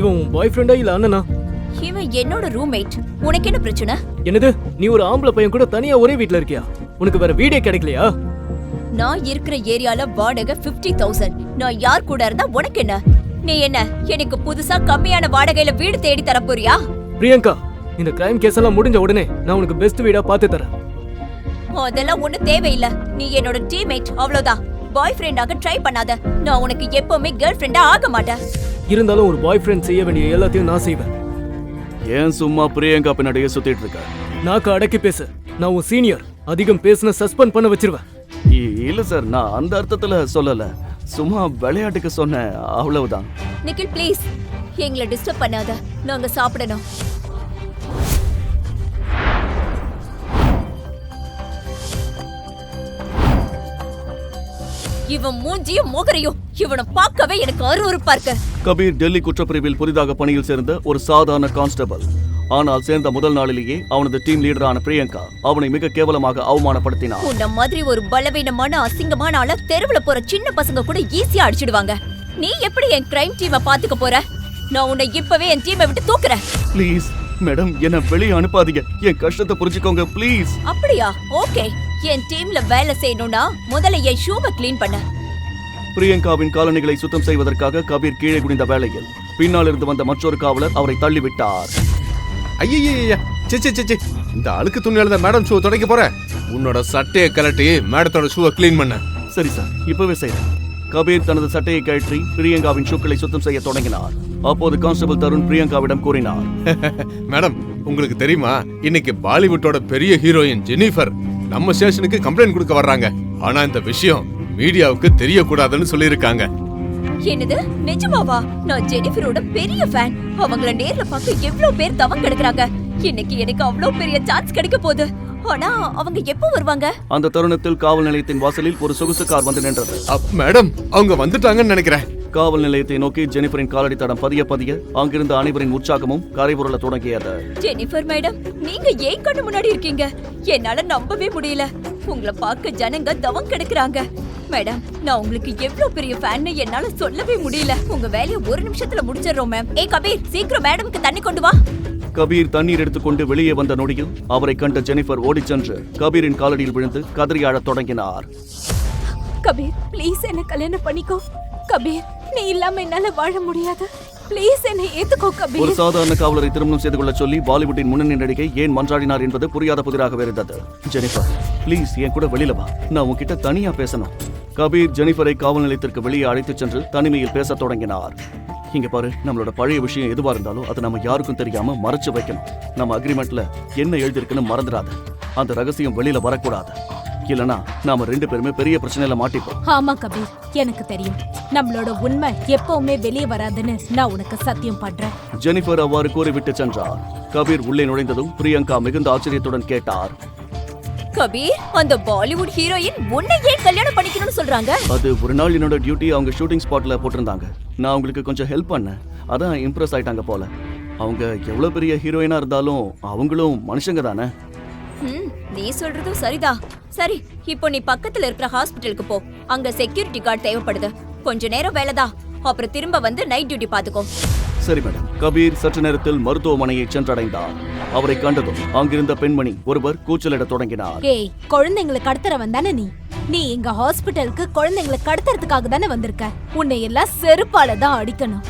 இவன் உன் பாய் ஃப்ரெண்டா இல்ல அண்ணனா? இவன் என்னோட ரூம்மேட் உனக்கு என்ன பிரச்சனை? என்னது? நீ ஒரு ஆம்பளை பையன் கூட தனியா ஒரே வீட்ல இருக்கியா? உனக்கு வேற வீடே கிடைக்கலையா? நான் இருக்கிற ஏரியால வாடகை 50000 தௌசண்ட் நான் யார் கூட இருந்தா உனக்கு என்ன? நீ என்ன எனக்கு புதுசா கம்மியான வாடகையில வீடு தேடி தர போறியா? பிரியங்கா இந்த கிரைம் கேஸ் எல்லாம் முடிஞ்ச உடனே நான் உனக்கு பெஸ்ட் வீடா பார்த்து தரேன். அதெல்லாம் ஒண்ணு தேவையில்ல. நீ என்னோட டீம்மேட் அவ்வளவுதான். பாய் ஃப்ரெண்டாக ட்ரை பண்ணாத. நான் உனக்கு எப்பவுமே கேர்ள் ஃப்ரெண்டா ஆக மாட்டேன். இருந்தாலும் ஒரு பாய் ஃப்ரெண்ட் செய்ய வேண்டிய எல்லாத்தையும் நான் செய்வேன். ஏன் சும்மா பிரியங்கா பின்னாடியே சுத்திட்டு இருக்க? நாக்க அடக்கி பேசு. நான் உன் சீனியர் அதிகம் பேசுன சஸ்பெண்ட் பண்ண வச்சிருவேன். இல்ல சார் நான் அந்த அர்த்தத்துல சொல்லல. சும்மா விளையாட்டுக்கு சொன்னேன் அவ்வளவுதான். நிக்கில் ப்ளீஸ் எங்களை டிஸ்டர்ப் பண்ணாத. நாங்க சாப்பிடணும். இவன் மூஞ்சியும் முகரையும் இவனை பார்க்கவே எனக்கு அருவருப்பா இருக்கு கபீர் டெல்லி குற்றப்பிரிவில் புதிதாக பணியில் சேர்ந்த ஒரு சாதாரண கான்ஸ்டபிள். ஆனால் சேர்ந்த முதல் நாளிலேயே அவனது டீம் லீடரான பிரியங்கா அவனை மிக கேவலமாக அவமானப்படுத்தினார் உன்ன மாதிரி ஒரு பலவீனமான அசிங்கமான ஆள தெருவுல போற சின்ன பசங்க கூட ஈஸியா அடிச்சிடுவாங்க. நீ எப்படி என் கிரைம் டீமை பாத்துக்க போற? நான் உன்னை இப்பவே என் டீமை விட்டு தூக்குறேன். ப்ளீஸ் மேடம் என்ன வெளியே அனுப்பாதீங்க. என் கஷ்டத்தை புரிஞ்சுக்கோங்க ப்ளீஸ் அப்படியா? ஓகே என் டீம்ல வேலை செய்யணும்னா முதல்ல என் ஷூவை க்ளீன் பண்ண. பிரியங்காவின் காலணிகளை சுத்தம் செய்வதற்காக கபீர் கீழே குனிந்த வேளையில் பின்னால் இருந்து வந்த மற்றொரு காவலர் அவரை தள்ளிவிட்டார். ஐயய்ய சிச்சி சிச்சி இந்த அழுக்கு துணியால தான் மேடம் ஷூ துடைக்க போறேன் உன்னோட சட்டையை கலட்டி மேடத்தோட ஷூவை க்ளீன் பண்ண. சரி சார் இப்பவே செய்றேன். கபீர் தனது சட்டையை கழற்றி பிரியங்காவின் ஷூக்களை சுத்தம் செய்ய தொடங்கினார். அப்போது கான்ஸ்டபிள் தருண் பிரியங்காவிடம் கூறினார். மேடம் உங்களுக்கு தெரியுமா? இன்னைக்கு பாலிவுட்டோட பெரிய ஹீரோயின் ஜெனிஃபர். நம்ம ஸ்டேஷனுக்கு கம்ப்ளைண்ட் கொடுக்க வர்றாங்க. ஆனா இந்த விஷயம் மீடியாவுக்கு தெரியக்கூடாதுன்னு சொல்லியிருக்காங்க. என்னது? நிஜமாவா? நான் ஜெனிஃபரோட பெரிய ஃபேன் அவங்கள நேர்ல பார்க்க எவ்வளவு பேர் தவம் கிடக்குறாங்க. இன்னைக்கு எனக்கு அவ்வளவு பெரிய சான்ஸ் கிடைக்க போகுது. ஆனா அவங்க எப்போ வருவாங்க? அந்த தருணத்தில் காவல் நிலையத்தின் வாசலில் ஒரு சொகுசு கார் வந்து நின்றது. அப், மேடம் அவங்க வந்துட்டாங்கன்னு நினைக்கிறேன். காவல் நிலையத்தை நோக்கி ஜெனிஃபரின் காலடி தடம் பதிய பதிய அங்கிருந்த அனைவரின் உற்சாகமும் கரைபுரள தொடங்கியது. ஜெனிஃபர் மேடம் நீங்க ஏன் கண்ணு முன்னாடி இருக்கீங்க? என்னால நம்பவே முடியல. உங்களை பார்க்க ஜனங்க தவம் கிடக்குறாங்க. மேடம் நான் உங்களுக்கு எவ்வளவு பெரிய ஃபேன்னு என்னால சொல்லவே முடியல. உங்க வேலையை ஒரு நிமிஷத்துல முடிச்சிடுறோம் மேம். ஏய் கபீர் சீக்கிரம் மேடம்க்கு தண்ணி கொண்டு வா. கபீர் தண்ணீர் எடுத்துக்கொண்டு வெளியே வந்த நொடியில் அவரை கண்ட ஜெனிஃபர் ஓடிச் சென்று கபீரின் காலடியில் விழுந்து கதறி தொடங்கினார். கபீர் ப்ளீஸ் என்ன கல்யாணம் பண்ணிக்கோ. கபீர் நீ இல்லாம என்னால வாழ முடியாது. ப்ளீஸ் என்னை ஏத்துக்கோ ஒரு சாதாரண காவலரை திருமணம் செய்து கொள்ள சொல்லி பாலிவுட்டின் முன்னணி நடிகை ஏன் மன்றாடினார் என்பது புரியாத புதிராகவே இருந்தது ஜெனிஃபர் ப்ளீஸ் என் கூட வெளியில வா. நான் உன்கிட்ட தனியா பேசணும். கபீர் ஜெனிஃபரை காவல் நிலையத்திற்கு வெளியே அழைத்துச் சென்று தனிமையில் பேசத் தொடங்கினார். இங்க பாரு நம்மளோட பழைய விஷயம் எதுவா இருந்தாலும் அதை நம்ம யாருக்கும் தெரியாம மறைச்சு வைக்கணும். நம்ம அக்ரிமெண்ட்ல என்ன எழுதியிருக்குன்னு மறந்துடாத. அந்த ரகசியம் வெளியில வரக்கூடாது. இல்லனா நாம ரெண்டு பேருமே பெரிய பிரச்சனையில மாட்டிப்போம். ஆமா கபீர் எனக்கு தெரியும். நம்மளோட உண்மை எப்பவுமே வெளியே வராதுன்னு நான் உனக்கு சத்தியம் பண்றேன். ஜெனிஃபர் அவ்வாறு கூறிவிட்டு சென்றார். கபீர் உள்ளே நுழைந்ததும் பிரியங்கா மிகுந்த ஆச்சரியத்துடன் கேட்டார். கபீர் அந்த பாலிவுட் ஹீரோயின் உன்னை ஏன் கல்யாணம் பண்ணிக்கணும்னு சொல்றாங்க? அது ஒரு நாள் என்னோட டியூட்டி அவங்க ஷூட்டிங் ஸ்பாட்ல போட்டிருந்தாங்க. நான் அவங்களுக்கு கொஞ்சம் ஹெல்ப் பண்ணேன். அதான் இம்ப்ரெஸ் ஆயிட்டாங்க போல. அவங்க எவ்வளவு பெரிய ஹீரோயினா இருந்தாலும் அவங்களும் மனுஷங்க தானே. ம், நீ சொல்றதும் சரிதான். சரி இப்போ நீ பக்கத்துல இருக்கிற ஹாஸ்பிட்டலுக்கு போ. அங்க செக்யூரிட்டி கார்டு தேவைப்படுது. கொஞ்ச நேரம் வேலைதான். அப்புறம் திரும்ப வந்து நைட் டியூட்டி பாத்துக்கோ. சரி மேடம் கபீர் சற்று நேரத்தில் மருத்துவமனையை சென்றடைந்தார். அவரை கண்டதும் அங்கிருந்த பெண்மணி ஒருவர் கூச்சலிடத் தொடங்கினார். ஏய் குழந்தைங்களை கடத்துறவன் தானே நீ? நீ எங்க ஹாஸ்பிட்டலுக்கு குழந்தைங்களை கடத்துறதுக்காக தானே வந்திருக்க? உன்னை எல்லாம் செருப்பால தான் அடிக்கணும்.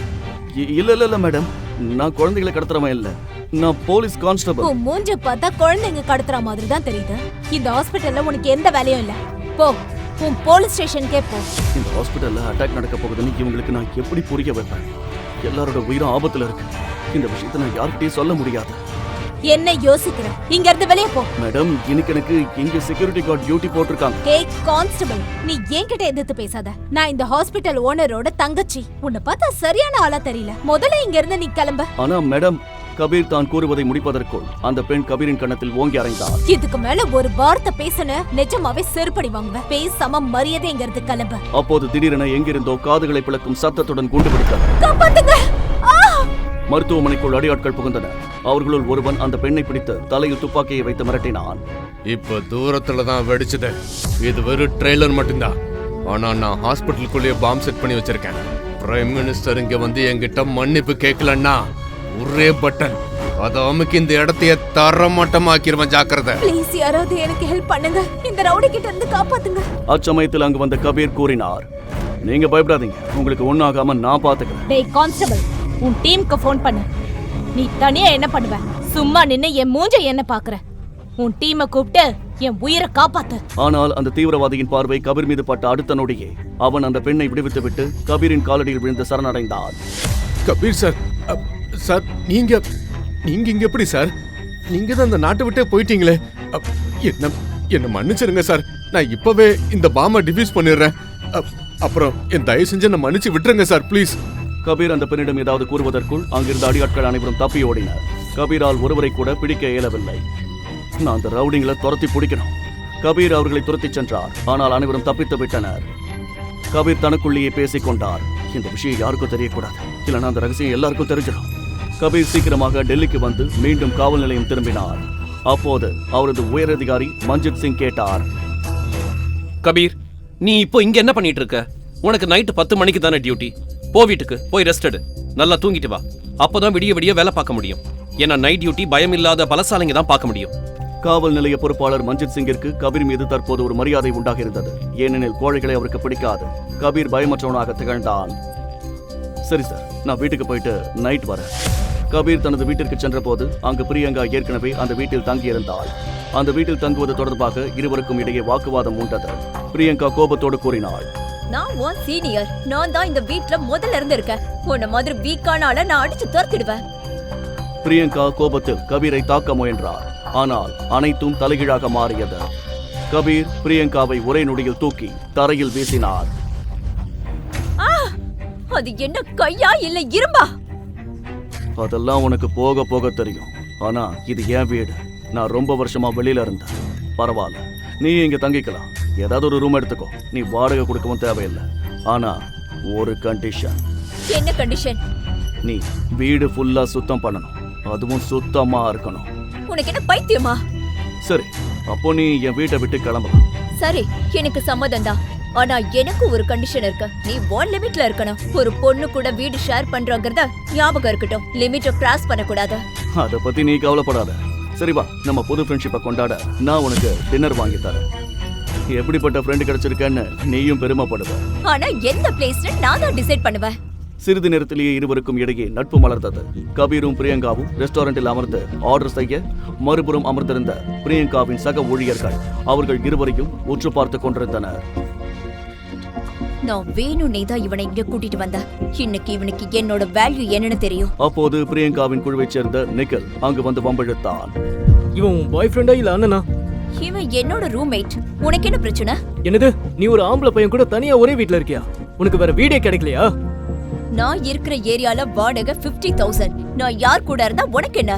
இல்ல இல்ல இல்ல மேடம் நான் குழந்தைகளை கடத்துறவன் இல்ல. நான் போலீஸ் கான்ஸ்டபிள். உன் மூஞ்ச பார்த்தா குழந்தைங்க கடத்துற மாதிரி தான் தெரியுது. இந்த ஹாஸ்பிட்டல்ல உனக்கு எந்த வேலையும் இல்ல. போ உன் போலீஸ் ஸ்டேஷனுக்கே போ. இந்த ஹாஸ்பிட்டல்ல அட்டாக் நடக்க போகுதுன்னு இவங்களுக்கு நான் எப்படி புரிய வைப்பேன்? எல்லாரோட உயிரும் ஆபத்துல இருக்கு. இந்த விஷயத்தை நான் யார்கிட்டயும் சொல்ல முடியாது. என்ன யோசிக்கிற? இங்க இருந்து வெளியே போ. மேடம் இன்னைக்கு எனக்கு இங்க செக்யூரிட்டி கார்டு டியூட்டி போட்டிருக்காங்க. ஏய் கான்ஸ்டபிள் நீ என்கிட்ட எதிர்த்து பேசாத. நான் இந்த ஹாஸ்பிட்டல் ஓனரோட தங்கச்சி. உன்னை பார்த்தா சரியான ஆளா தெரியல. முதல்ல இங்க இருந்து நீ கிளம்ப. ஆனா மேடம் கபீர் தான் கூறுவதை முடிப்பதற்குள் அந்த பெண் கபீரின் கன்னத்தில் ஓங்கி அறைந்தார். இதுக்கு மேல ஒரு வார்த்தை பேசுன நிஜமாவே செருப்படி வாங்குவேன். பேசாம மரியாதை இங்க இருந்து கிளம்ப அப்போது திடீரென எங்கிருந்தோ காதுகளை பிளக்கும் சத்தத்துடன் குண்டு ஆ! மருத்துவமனைக்குள் அடியாட்கள் புகுந்தனர் அவர்களுள் ஒருவன் அந்த பெண்ணை பிடித்து தலையில் துப்பாக்கியை வைத்து மிரட்டினான். இப்போ தூரத்துல தான் வெடிச்சது. இது வெறும் ட்ரெய்லர் மட்டும்தான். ஆனா நான் ஹாஸ்பிட்டலுக்குள்ளேயே பாம்பு செட் பண்ணி வச்சிருக்கேன். பிரைம் மினிஸ்டர் இங்க வந்து என்கிட்ட மன்னிப்பு கேட்கலன்னா ஒரே பட்டன். அத அமுக்கி இந்த இடத்தைய தரமட்டமாக்கிருவேன் ஜாக்கிரதை. ப்ளீஸ் யாராவது எனக்கு ஹெல்ப் பண்ணுங்க. இந்த ரவுடி கிட்ட இருந்து காப்பாத்துங்க. அச்சமயத்தில் அங்கு வந்த கபீர் கூறினார். நீங்க பயப்படாதீங்க. உங்களுக்கு ஒண்ணாகாம நான் பாத்துக்கிறேன். டேய் கான்ஸ்டபிள் உன் டீமுக்கு ஃபோன் பண்ணு. நீ தனியா என்ன பண்ணுவ? சும்மா நின்னு என் மூஞ்ச என்ன பாக்குற? உன் டீமை கூப்பிட்டு என் உயிரை காப்பாத்து. ஆனால் அந்த தீவிரவாதியின் பார்வை கபீர் மீது பட்ட அடுத்த நொடியே அவன் அந்த பெண்ணை விடுவித்துவிட்டு கபீரின் காலடியில் விழுந்து சரணடைந்தான். கபீர் சார் அ, சார் நீங்க நீங்க இங்க எப்படி சார்? நீங்க தான் அந்த நாட்டை விட்டே போயிட்டீங்களே. என்ன என்ன மன்னிச்சிருங்க சார். நான் இப்பவே இந்த பாமை டிஃபியூஸ் பண்ணிடுறேன். அப்புறம் என் தயவு செஞ்சு என்ன மன்னிச்சு விட்டுருங்க சார் ப்ளீஸ் கபீர் அந்த பெண்ணிடம் ஏதாவது கூறுவதற்குள் அங்கிருந்த அடியாட்கள் அனைவரும் தப்பி ஓடினர். கபீரால் ஒருவரை கூட பிடிக்க இயலவில்லை. நான் அந்த ரவுடிங்களை துரத்தி பிடிக்கணும். கபீர் அவர்களை துரத்தி சென்றார். ஆனால் அனைவரும் தப்பித்து விட்டனர். கபீர் தனக்குள்ளேயே பேசிக் கொண்டார். இந்த விஷயம் யாருக்கும் தெரியக்கூடாது. இல்லைன்னா அந்த ரகசியம் எல்லாருக்கும் தெரிஞ்சிடும். கபீர் சீக்கிரமாக டெல்லிக்கு வந்து மீண்டும் காவல் நிலையம் திரும்பினார். அப்போது அவரது உயரதிகாரி மஞ்சித் சிங் கேட்டார். கபீர் நீ இப்போ இங்க என்ன பண்ணிட்டு இருக்க? உனக்கு நைட்டு பத்து மணிக்கு தானே டியூட்டி போ வீட்டுக்கு போய் ரெஸ்ட் எடு. நல்லா தூங்கிட்டு வா. அப்பதான் விடிய விடிய வேலை பார்க்க முடியும். ஏன்னா நைட் டியூட்டி பயம் இல்லாத பலசாலைங்க தான் பார்க்க முடியும். காவல் நிலைய பொறுப்பாளர் மஞ்சித் சிங்கிற்கு கபீர் மீது தற்போது ஒரு மரியாதை உண்டாகியிருந்தது. ஏனெனில் கோழைகளை அவருக்கு பிடிக்காது. கபீர் பயமற்றவனாக திகழ்ந்தான். சரி சார் நான் வீட்டுக்கு போயிட்டு நைட் வரேன். கபீர் தனது வீட்டிற்கு சென்றபோது அங்கு பிரியங்கா ஏற்கனவே அந்த வீட்டில் தங்கியிருந்தாள். அந்த வீட்டில் தங்குவது தொடர்பாக இருவருக்கும் இடையே வாக்குவாதம் உண்டது. பிரியங்கா கோபத்தோடு கூறினாள். நான் உன் சீனியர். நான் தான் இந்த வீட்ல முதல்ல இருந்து இருக்கேன் உன்ன மாதிரி வீக்கான ஆள நான் அடிச்சு துரத்திடுவேன். பிரியங்கா கோபத்தில் கபீரை தாக்க முயன்றார் ஆனால் அனைத்தும் தலைகீழாக மாறியது. கபீர் பிரியங்காவை ஒரே நொடியில் தூக்கி தரையில் வீசினார். அது என்ன கையா இல்ல இரும்பா? அதெல்லாம் உனக்கு போக போக தெரியும். ஆனா இது என் வீடு. நான் ரொம்ப வருஷமா வெளியில இருந்தேன். பரவாயில்ல. நீ இங்க தங்கிக்கலாம். ஏதாவது ஒரு ரூம் எடுத்துக்கோ. நீ வாடகை கொடுக்கவும் தேவையில்லை. ஆனா ஒரு கண்டிஷன் என்ன கண்டிஷன் நீ வீடு ஃபுல்லா சுத்தம் பண்ணணும். அதுவும் சுத்தமா இருக்கணும். உனக்கு என்ன பைத்தியமா? சரி அப்போ நீ என் வீட்டை விட்டு கிளம்பலாம். சரி எனக்கு சம்மதம் தான் ஆனா எனக்கு ஒரு கண்டிஷன் இருக்கு. நீ ஒன் லிமிட்ல இருக்கணும். ஒரு பொண்ணு கூட வீடு ஷேர் பண்றோங்கிறத ஞாபகம் இருக்கட்டும். லிமிட்ட கிராஸ் பண்ணக்கூடாது. அதை பத்தி நீ கவலைப்படாத. சரி வா நம்ம புது ஃப்ரெண்ட்ஷிப்பை கொண்டாட நான் உனக்கு டின்னர் வாங்கி தரேன். எப்படிப்பட்ட ஃப்ரெண்டு கிடைச்சிருக்கேன்னு நீயும் பெருமைப்படுவ. ஆனா எந்த பிளேஸ்னு நான் தான் டிசைட் பண்ணுவேன். சிறிது நேரத்திலேயே இருவருக்கும் இடையே நட்பு மலர்ந்தது. கபீரும் பிரியங்காவும் ரெஸ்டாரண்டில் அமர்ந்து ஆர்டர் செய்ய மறுபுறம் அமர்ந்திருந்த பிரியங்காவின் சக ஊழியர்கள் அவர்கள் இருவரையும் உற்று பார்த்து கொண்டிருந்தனர். நான் வேணும்னே தான் இவனை இங்க கூட்டிட்டு வந்தேன் இன்னைக்கு இவனுக்கு என்னோட வேல்யூ என்னன்னு தெரியும். அப்போது பிரியங்காவின் குழுவைச் சேர்ந்த நிக்கல் அங்கு வந்து வம்பிழுத்தான். இவன் உன் பாய் ஃப்ரெண்டா இல்ல அண்ணனா? இவன் என்னோட ரூம்மேட் உனக்கு என்ன பிரச்சனை? என்னது? நீ ஒரு ஆம்பளை பையன் கூட தனியா ஒரே வீட்ல இருக்கியா? உனக்கு வேற வீடே கிடைக்கலையா? நான் இருக்கிற ஏரியால வாடகை 50000 தௌசண்ட் நான் யார் கூட இருந்தா உனக்கு என்ன?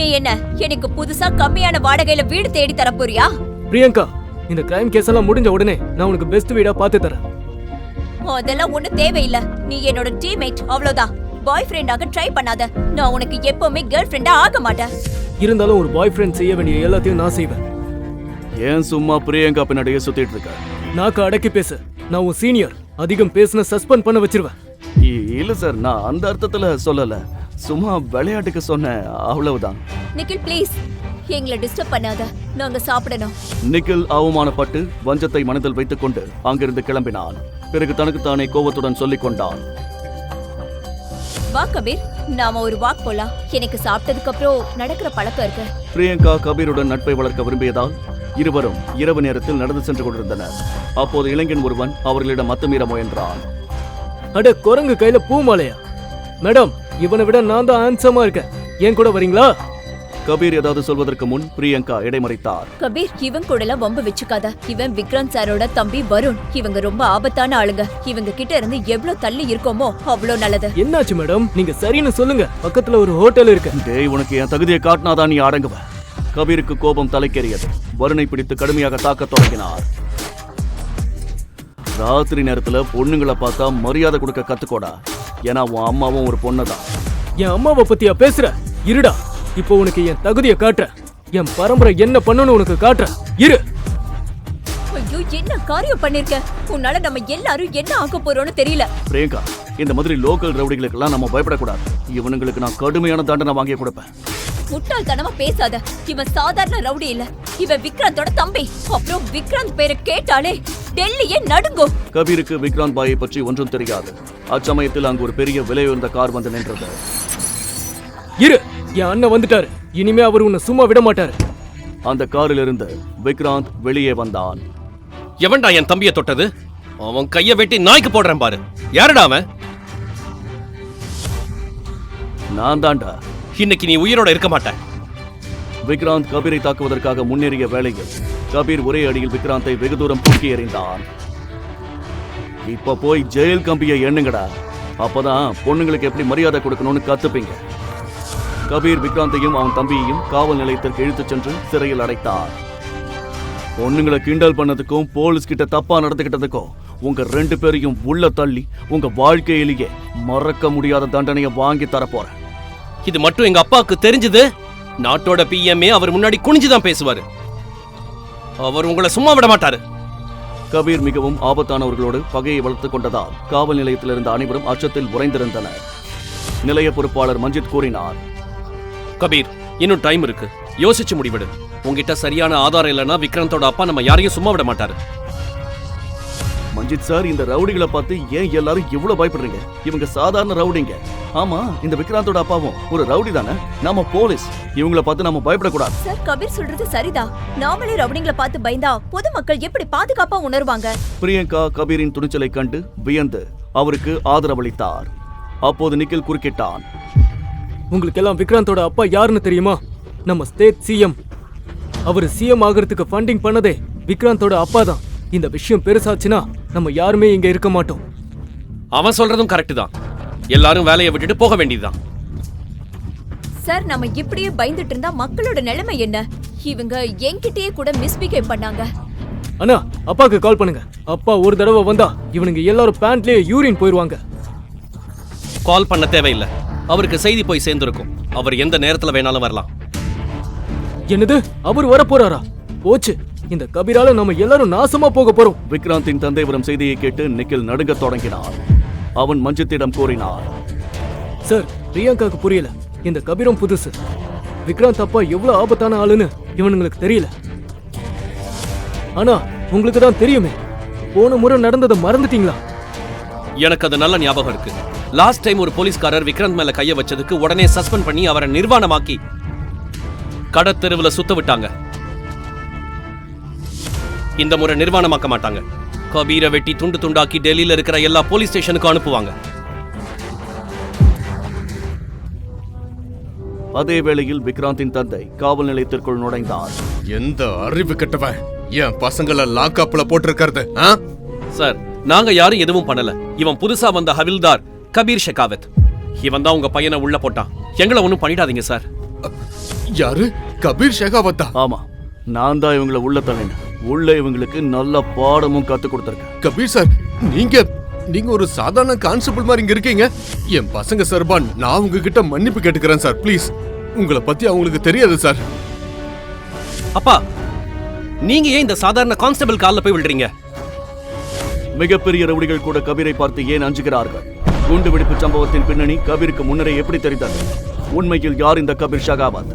நீ என்ன எனக்கு புதுசா கம்மியான வாடகையில வீடு தேடி தர போறியா? பிரியங்கா இந்த கிரைம் கேஸ் எல்லாம் முடிஞ்ச உடனே நான் உனக்கு பெஸ்ட் வீடா பார்த்து தரேன். அதெல்லாம் ஒண்ணு தேவையில்ல. நீ என்னோட டீம்மேட் அவ்வளவுதான். பாய் ஃப்ரெண்டாக ட்ரை பண்ணாத. நான் உனக்கு எப்பவுமே கேர்ள் ஃப்ரெண்டா ஆக மாட்டேன். இருந்தாலும் ஒரு பாய் ஃப்ரெண்ட் செய்ய வேண்டிய எல்லாத்தையும் நான் செய்வேன். ஏன் சும்மா பிரியங்கா பின்னாடியே சுத்திட்டு இருக்க? நாக்கு அடக்கி பேசு. நான் உன் சீனியர் அதிகம் பேசுன சஸ்பெண்ட் பண்ண வச்சிருவேன். இல்ல சார் நான் அந்த அர்த்தத்துல சொல்லல. சும்மா விளையாட்டுக்கு சொன்னேன் அவ்வளவுதான். நிக்கில் ப்ளீஸ் எங்களை டிஸ்டர்ப் பண்ணாத. நாங்க சாப்பிடணும். நிக்கில் அவமானப்பட்டு வஞ்சத்தை மனதில் வைத்துக்கொண்டு அங்கிருந்து கிளம்பினான். பிறகு தனக்குத்தானே கோபத்துடன் சொல்லிக் கொண்டான். வா கபீர். நாம ஒரு வாக் போலாம். எனக்கு சாப்பிட்டதுக்கு அப்புறம் நடக்கிற பழக்கம் இருக்கு. பிரியங்கா கபீருடன் நட்பை வளர்க்க விரும்பியதால் இருவரும் இரவு நேரத்தில் நடந்து சென்று கொண்டிருந்தனர். அப்போது இளைஞன் ஒருவன் அவர்களிடம் அத்துமீற முயன்றான். அட குரங்கு கையில பூ மாலையா? மேடம் இவனை விட நான் தான் ஹேண்ட்ஸமா இருக்கேன். என் கூட வரீங்களா? கபீர் ஏதாவது சொல்வதற்கு முன் பிரியங்கா இடைமறித்தார். கபீர் இவன் கூட எல்லாம் வம்பு வச்சுக்காத. இவன் விக்ராந்த் சாரோட தம்பி வருண். இவங்க ரொம்ப ஆபத்தான ஆளுங்க. இவங்க கிட்ட இருந்து எவ்வளவு தள்ளி இருக்கோமோ அவ்வளவு நல்லது. என்னாச்சு மேடம்? நீங்க சரின்னு சொல்லுங்க. பக்கத்துல ஒரு ஹோட்டல் இருக்கு. டேய் உனக்கு என் தகுதியை காட்டினாதான் நீ அடங்குவ. கபீருக்கு கோபம் தலைக்கேறியது. வருணை பிடித்து கடுமையாக தாக்கத் தொடங்கினார். ராத்திரி நேரத்துல பொண்ணுங்களை பார்த்தா மரியாதை கொடுக்க கத்துக்கோடா. ஏன்னா உன் அம்மாவும் ஒரு பொண்ணுதான். என் அம்மாவை பத்தியா பேசுற? இருடா. இப்போ உனக்கு என் தகுதியை காட்டுறேன். என் பரம்பரை என்ன பண்ணணும்னு உனக்கு காட்டுறேன். இரு. ஐயோ என்ன காரியம் பண்ணிருக்க? உன்னால நம்ம எல்லாரும் என்ன ஆக போறோம்னு தெரியல. பிரியங்கா இந்த மாதிரி லோக்கல் ரவுடிகளுக்கெல்லாம் நம்ம பயப்படக்கூடாது. இவனுங்களுக்கு நான் கடுமையான தண்டனை வாங்கி கொடுப்பேன். முட்டாள்தனமா பேசாத. இவன் சாதாரண ரவுடி இல்ல. இவன் விக்ராந்தோட தம்பி. அப்புறம் விக்ராந்த் பேரை கேட்டாலே டெல்லியே நடுங்கும். கபீருக்கு விக்ராந்த் பாயை பற்றி ஒன்றும் தெரியாது. அச்சமயத்தில் அங்கு ஒரு பெரிய விலையுயர்ந்த கார் வந்து நின்றது. இரு. என் அண்ணன் வந்துட்டாரு. இனிமே அவர் உன்னை சும்மா விட மாட்டாரு. அந்த காரிலிருந்து விக்ராந்த் வெளியே வந்தான். எவன்டா என் தம்பியை தொட்டது? அவன் கையை வெட்டி நாய்க்கு போடுறேன் பாரு. யாருடா அவன்? நான் தாண்டா இன்னைக்கு நீ உயிரோட இருக்க மாட்ட விக்ராந்த் கபீரை தாக்குவதற்காக முன்னேறிய வேளையில் கபீர் ஒரே அடியில் விக்ராந்தை வெகு தூரம் தூக்கி எறிந்தான். இப்ப போய் ஜெயில் கம்பியை எண்ணுங்கடா. அப்பதான் பொண்ணுங்களுக்கு எப்படி மரியாதை கொடுக்கணும்னு கத்துப்பீங்க. கபீர் விக்ராந்தையும் அவன் தம்பியையும் காவல் நிலையத்திற்கு இழுத்துச் சென்று சிறையில் அடைத்தார். பொண்ணுங்களை கிண்டல் பண்ணதுக்கும் போலீஸ் கிட்ட தப்பா நடந்துகிட்டதுக்கும் உங்க ரெண்டு பேரையும் உள்ள தள்ளி உங்க வாழ்க்கையிலேயே மறக்க முடியாத தண்டனையை வாங்கி தரப்போறேன் இது மட்டும் எங்க அப்பாவுக்கு தெரிஞ்சது? நாட்டோட பிஎம்ஏ அவர் முன்னாடி குனிஞ்சுதான் பேசுவாரு. அவர் உங்களை சும்மா விட மாட்டாரு. கபீர் மிகவும் ஆபத்தானவர்களோடு பகையை வளர்த்துக் கொண்டதால் காவல் நிலையத்தில் இருந்த அனைவரும் அச்சத்தில் உறைந்திருந்தனர். நிலைய பொறுப்பாளர் மஞ்சித் கூறினார் கபீர் இன்னும் டைம் இருக்கு. யோசிச்சு முடிவெடு. உங்ககிட்ட சரியான ஆதாரம் இல்லைன்னா விக்ராந்தோட அப்பா நம்ம யாரையும் சும்மா விட மாட்டாரு. மஞ்சித் சார் இந்த ரவுடிகளை பார்த்து ஏன் எல்லாரும் இவ்வளவு பயப்படுறீங்க? இவங்க சாதாரண ரவுடிங்க. ஆமா இந்த விக்ராந்தோட அப்பாவும் ஒரு ரவுடி தானே? நாம போலீஸ். இவங்கள பார்த்து நாம பயப்படக்கூடாது. சார் கபீர் சொல்றது சரிதான். நாமளே ரவுடிங்களை பார்த்து பயந்தா பொதுமக்கள் எப்படி பாதுகாப்பா உணர்வாங்க? பிரியங்கா கபீரின் துணிச்சலை கண்டு வியந்து அவருக்கு ஆதரவளித்தார். அப்போது நிக்கில் குறுக்கிட்டான். உங்களுக்கு எல்லாம் விக்ராந்தோட அப்பா யாருன்னு தெரியுமா? நம்ம ஸ்டேட் சிஎம். அவர் சிஎம் ஆகிறதுக்கு ஃபண்டிங் பண்ணதே விக்ராந்தோட அப்பா தான் இந்த விஷயம் பெருசாச்சுன்னா நம்ம யாருமே இங்க இருக்க மாட்டோம். அவன் சொல்றதும் கரெக்ட் தான். எல்லாரும் வேலையை விட்டுட்டு போக வேண்டியதுதான். சார் நம்ம இப்படியே பயந்துட்டு இருந்தா மக்களோட நிலைமை என்ன? இவங்க என்கிட்டயே கூட மிஸ்பிஹேவ் பண்ணாங்க. அண்ணா அப்பாவுக்கு கால் பண்ணுங்க. அப்பா ஒரு தடவை வந்தா இவனுங்க எல்லாரும் பேண்ட்லயே யூரின் போயிருவாங்க. கால் பண்ண தேவையில்லை. அவருக்கு செய்தி போய் சேர்ந்திருக்கும். அவர் எந்த நேரத்துல வேணாலும் வரலாம். என்னது? அவர் வர போறாரா போச்சு. இந்த கபீரால நம்ம எல்லாரும் நாசமா போக போறோம். விக்ராந்தின் தந்தை வரும் செய்தியை கேட்டு நிக்கில் நடுங்கத் தொடங்கினான் அவன் மஞ்சித்திடம் கூறினார். சார் பிரியங்காக்கு புரியல. இந்த கபீரம் புதுசு. விக்ராந்த் அப்பா எவ்வளவு ஆபத்தான ஆளுன்னு இவனுங்களுக்கு தெரியல. ஆனா உங்களுக்கு தான் தெரியுமே. போன முறை நடந்ததை மறந்துட்டீங்களா? எனக்கு அது நல்ல ஞாபகம் இருக்கு. லாஸ்ட் டைம் ஒரு போலீஸ்காரர் விக்ராந்த் மேல கைய வச்சதுக்கு உடனே சஸ்பெண்ட் பண்ணி அவரை நிர்வாணமாக்கி கடத்தெருவுல சுத்த விட்டாங்க. இந்த முறை நிர்வாணமாக்க மாட்டாங்க. கபீரை வெட்டி துண்டு துண்டாக்கி டெல்லியில இருக்கிற எல்லா போலீஸ் ஸ்டேஷனுக்கும் அனுப்புவாங்க. அதே வேளையில் விக்ராந்தின் தந்தை காவல் நிலையத்திற்குள் நுழைந்தார். எந்த அறிவு கெட்டவன்? என் பசங்களை லாக்அப்ல போட்டிருக்கிறது ஆ? சார் நாங்க யாரும் எதுவும் பண்ணல. இவன் புதுசா வந்த ஹவில்தார். கபீர் ஷெகாவத். இவன் தான் உங்க பையனை உள்ள போட்டான். எங்களை ஒன்றும் பண்ணிடாதீங்க சார். யாரு? கபீர் ஷெகாவத்தா? ஆமா நான் தான் இவங்கள உள்ள தள்ளினேன். உள்ள இவங்களுக்கு நல்ல பாடமும் கத்து கொடுத்துருக்கேன். கபீர் சார் நீங்க நீங்க ஒரு சாதாரண கான்ஸ்டபிள் மாதிரி இங்க இருக்கீங்க. என் பசங்க சார்பா நான் உங்ககிட்ட மன்னிப்பு கேட்டுக்கிறேன் சார். ப்ளீஸ் உங்களை பத்தி அவங்களுக்கு தெரியாது சார். அப்பா நீங்க ஏன் இந்த சாதாரண கான்ஸ்டபிள் கால்ல போய் விழுறீங்க? மிகப்பெரிய ரவுடிகள் கூட கபீரை பார்த்து ஏன் அஞ்சுகிறார்கள்? குண்டுவெடிப்பு சம்பவத்தின் பின்னணி கபீருக்கு முன்னரே எப்படி தெரிந்தது? உண்மையில் யார் இந்த கபீர் ஷகாவத்